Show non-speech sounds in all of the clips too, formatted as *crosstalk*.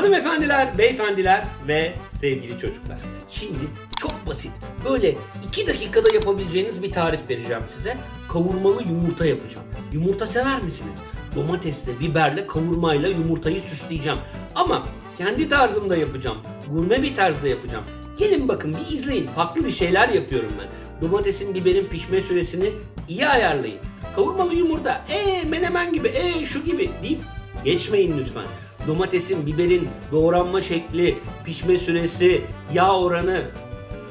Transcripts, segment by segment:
Hanımefendiler, beyefendiler ve sevgili çocuklar. Şimdi çok basit, böyle 2 dakikada yapabileceğiniz bir tarif vereceğim size. Kavurmalı yumurta yapacağım. Yumurta sever misiniz? Domatesle, biberle, kavurmayla yumurtayı süsleyeceğim. Ama kendi tarzımda yapacağım. Gurme bir tarzda yapacağım. Gelin bakın bir izleyin. Farklı bir şeyler yapıyorum ben. Domatesin, biberin pişme süresini iyi ayarlayın. Kavurmalı yumurta, ee menemen gibi, ee şu gibi deyip geçmeyin lütfen. Domatesin, biberin doğranma şekli, pişme süresi, yağ oranı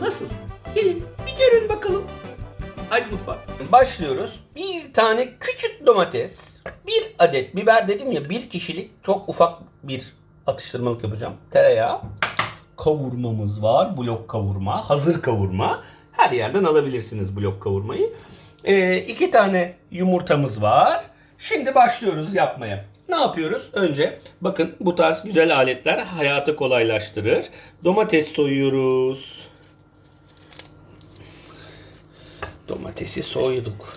nasıl? Gelin bir görün bakalım. Hadi mutfağa. Başlıyoruz. Bir tane küçük domates, bir adet biber dedim ya bir kişilik çok ufak bir atıştırmalık yapacağım. Tereyağı, kavurmamız var. Blok kavurma, hazır kavurma. Her yerden alabilirsiniz blok kavurmayı. Ee, iki tane yumurtamız var. Şimdi başlıyoruz yapmaya. Ne yapıyoruz? Önce bakın bu tarz güzel aletler hayatı kolaylaştırır. Domates soyuyoruz. Domatesi soyduk.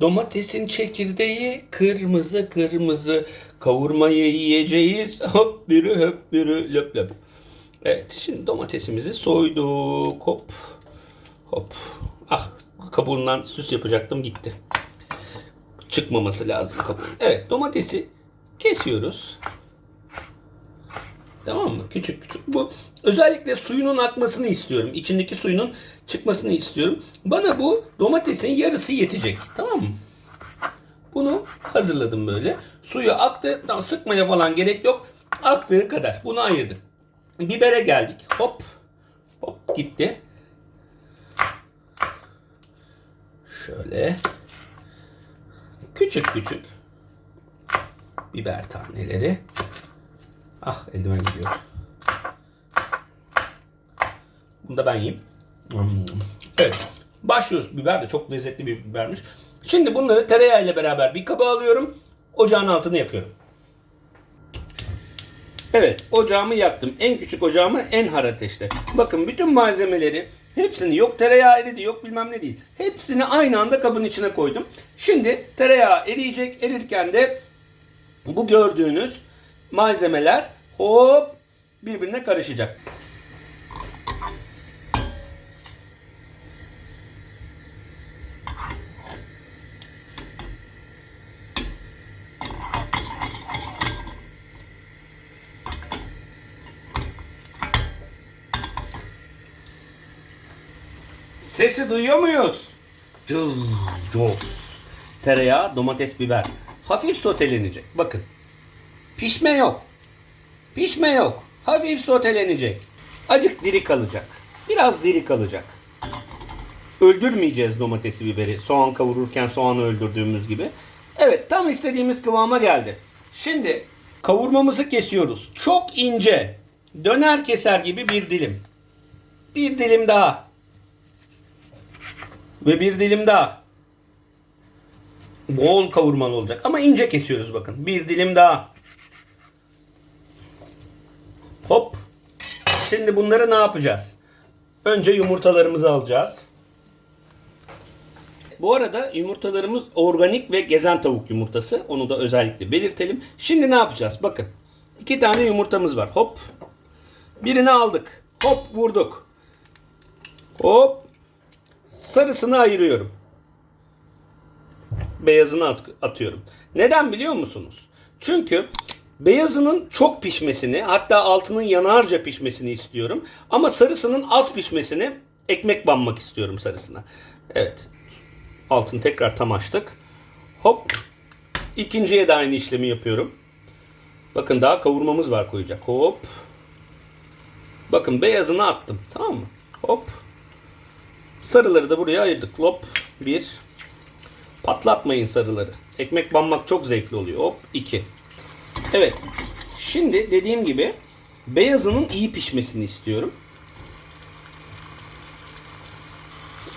Domatesin çekirdeği kırmızı kırmızı. Kavurmayı yiyeceğiz. *laughs* Hop bürü hop bürü löp löp. Evet şimdi domatesimizi soyduk. Hop hop. Ah kabuğundan süs yapacaktım gitti. Çıkmaması lazım kabuğun. Evet domatesi kesiyoruz. Tamam mı? Küçük küçük. Bu özellikle suyunun akmasını istiyorum. İçindeki suyunun çıkmasını istiyorum. Bana bu domatesin yarısı yetecek. Tamam mı? Bunu hazırladım böyle. Suyu aktı. Tamam, sıkmaya falan gerek yok. Aktığı kadar. Bunu ayırdık. Bibere geldik. Hop. Hop gitti. Şöyle. Küçük küçük. Biber taneleri. Ah eldiven gidiyor. Bunu da ben yiyeyim. Hmm. Evet. Başlıyoruz. Biber de çok lezzetli bir bibermiş. Şimdi bunları tereyağı ile beraber bir kaba alıyorum. Ocağın altını yakıyorum. Evet, ocağımı yaktım. En küçük ocağımı en har ateşte. Bakın bütün malzemeleri hepsini yok tereyağı eridi yok bilmem ne değil. Hepsini aynı anda kabın içine koydum. Şimdi tereyağı eriyecek. Erirken de bu gördüğünüz malzemeler hop birbirine karışacak. Sesi duyuyor muyuz? Cız cos. Tereyağı, domates, biber. Hafif sotelenecek. Bakın. Pişme yok. Pişme yok. Hafif sotelenecek. Acık diri kalacak. Biraz diri kalacak. Öldürmeyeceğiz domatesi, biberi. Soğan kavururken soğanı öldürdüğümüz gibi. Evet, tam istediğimiz kıvama geldi. Şimdi kavurmamızı kesiyoruz. Çok ince. Döner keser gibi bir dilim. Bir dilim daha. Ve bir dilim daha. Bol kavurmalı olacak. Ama ince kesiyoruz bakın. Bir dilim daha. Hop. Şimdi bunları ne yapacağız? Önce yumurtalarımızı alacağız. Bu arada yumurtalarımız organik ve gezen tavuk yumurtası. Onu da özellikle belirtelim. Şimdi ne yapacağız? Bakın. iki tane yumurtamız var. Hop. Birini aldık. Hop vurduk. Hop. Sarısını ayırıyorum. Beyazını at- atıyorum. Neden biliyor musunuz? Çünkü beyazının çok pişmesini hatta altının yanarca pişmesini istiyorum. Ama sarısının az pişmesini ekmek banmak istiyorum sarısına. Evet. Altını tekrar tam açtık. Hop. İkinciye de aynı işlemi yapıyorum. Bakın daha kavurmamız var koyacak. Hop. Bakın beyazını attım. Tamam mı? Hop. Sarıları da buraya ayırdık. Hop. Bir. Patlatmayın sarıları. Ekmek banmak çok zevkli oluyor. Hop. iki. Evet. Şimdi dediğim gibi beyazının iyi pişmesini istiyorum.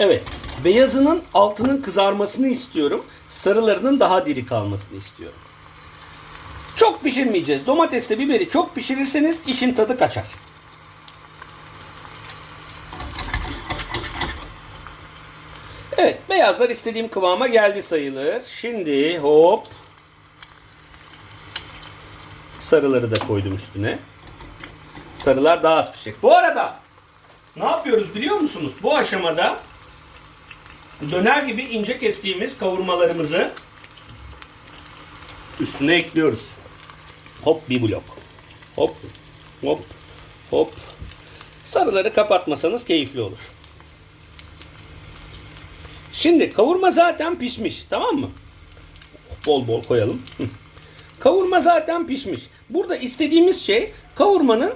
Evet. Beyazının altının kızarmasını istiyorum. Sarılarının daha diri kalmasını istiyorum. Çok pişirmeyeceğiz. Domatesle biberi çok pişirirseniz işin tadı kaçar. Evet, beyazlar istediğim kıvama geldi sayılır. Şimdi hop sarıları da koydum üstüne. Sarılar daha az pişecek. Bu arada ne yapıyoruz biliyor musunuz? Bu aşamada döner gibi ince kestiğimiz kavurmalarımızı üstüne ekliyoruz. Hop bir blok. Hop hop hop. Sarıları kapatmasanız keyifli olur. Şimdi kavurma zaten pişmiş tamam mı? Bol bol koyalım. Kavurma zaten pişmiş. Burada istediğimiz şey kavurmanın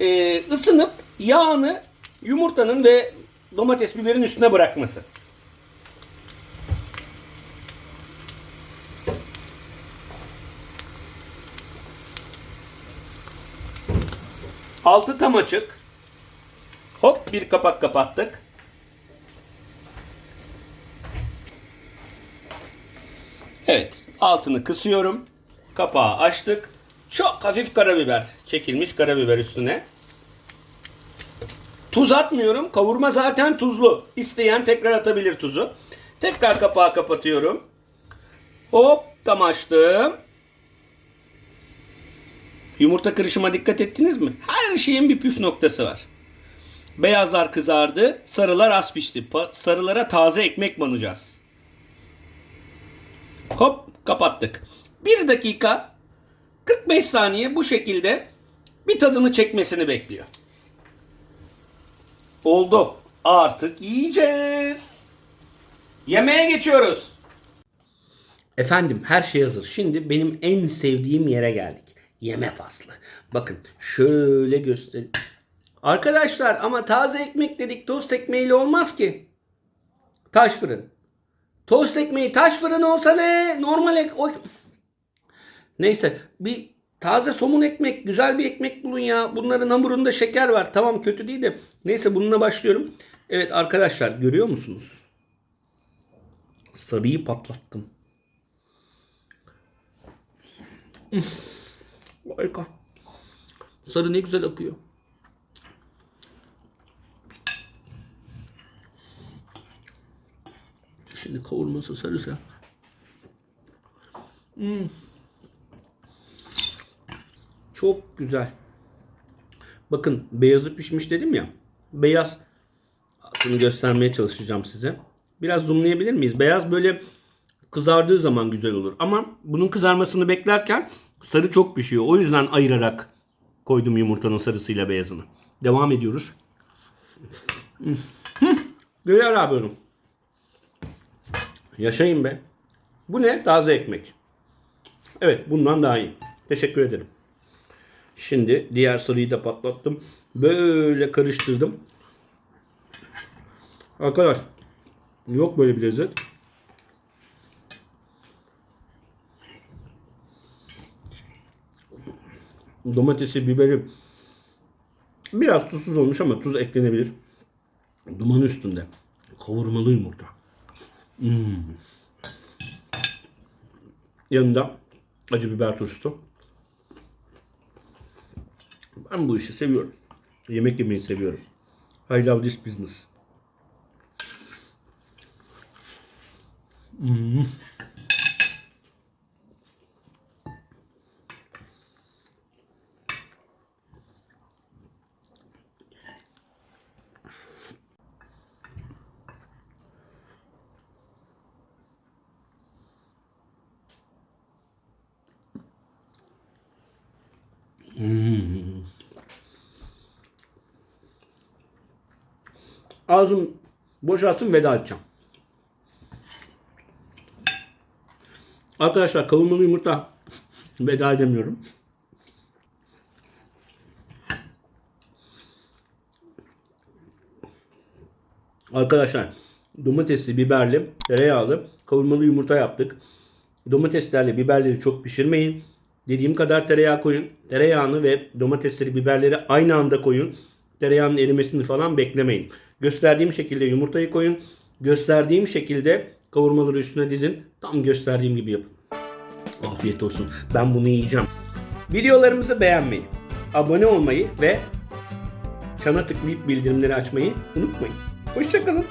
e, ısınıp yağını yumurtanın ve domates biberin üstüne bırakması. Altı tam açık. Hop bir kapak kapattık. Evet, altını kısıyorum. Kapağı açtık. Çok hafif karabiber, çekilmiş karabiber üstüne. Tuz atmıyorum. Kavurma zaten tuzlu. İsteyen tekrar atabilir tuzu. Tekrar kapağı kapatıyorum. Hop, tam açtım. Yumurta kırışıma dikkat ettiniz mi? Her şeyin bir püf noktası var. Beyazlar kızardı, sarılar az pişti. Sarılara taze ekmek banacağız. Hop kapattık. 1 dakika 45 saniye bu şekilde bir tadını çekmesini bekliyor. Oldu. Artık yiyeceğiz. Yemeğe geçiyoruz. Efendim her şey hazır. Şimdi benim en sevdiğim yere geldik. Yeme faslı. Bakın şöyle göstereyim. Arkadaşlar ama taze ekmek dedik tost ekmeğiyle olmaz ki. Taş fırın. Tost ekmeği taş fırın olsa ne? Normal ek... O... Neyse bir taze somun ekmek, güzel bir ekmek bulun ya. Bunların hamurunda şeker var. Tamam kötü değil de. Neyse bununla başlıyorum. Evet arkadaşlar görüyor musunuz? Sarıyı patlattım. Harika. Sarı ne güzel akıyor. Şimdi kavurması sarısı. Hmm. Çok güzel. Bakın beyazı pişmiş dedim ya. Beyaz. Bunu göstermeye çalışacağım size. Biraz zoomlayabilir miyiz? Beyaz böyle kızardığı zaman güzel olur. Ama bunun kızarmasını beklerken sarı çok pişiyor. O yüzden ayırarak koydum yumurtanın sarısıyla beyazını. Devam ediyoruz. Hmm. Güzel abi oğlum. Yaşayın be. Bu ne? Taze ekmek. Evet bundan daha iyi. Teşekkür ederim. Şimdi diğer sarıyı da patlattım. Böyle karıştırdım. Arkadaş yok böyle bir lezzet. Domatesi, biberi biraz tuzsuz olmuş ama tuz eklenebilir. Duman üstünde. Kavurmalı yumurta. Hmm. Yanında acı biber turşusu. Ben bu işi seviyorum. Yemek yemeyi seviyorum. I love this business. Hmm. Ağzım boşalsın veda edeceğim. Arkadaşlar kavurmalı yumurta veda edemiyorum. Arkadaşlar domatesli, biberli, tereyağlı kavurmalı yumurta yaptık. Domateslerle biberleri çok pişirmeyin. Dediğim kadar tereyağı koyun. Tereyağını ve domatesleri, biberleri aynı anda koyun. Tereyağının erimesini falan beklemeyin. Gösterdiğim şekilde yumurtayı koyun. Gösterdiğim şekilde kavurmaları üstüne dizin. Tam gösterdiğim gibi yapın. Afiyet olsun. Ben bunu yiyeceğim. Videolarımızı beğenmeyi, abone olmayı ve çana tıklayıp bildirimleri açmayı unutmayın. Hoşçakalın.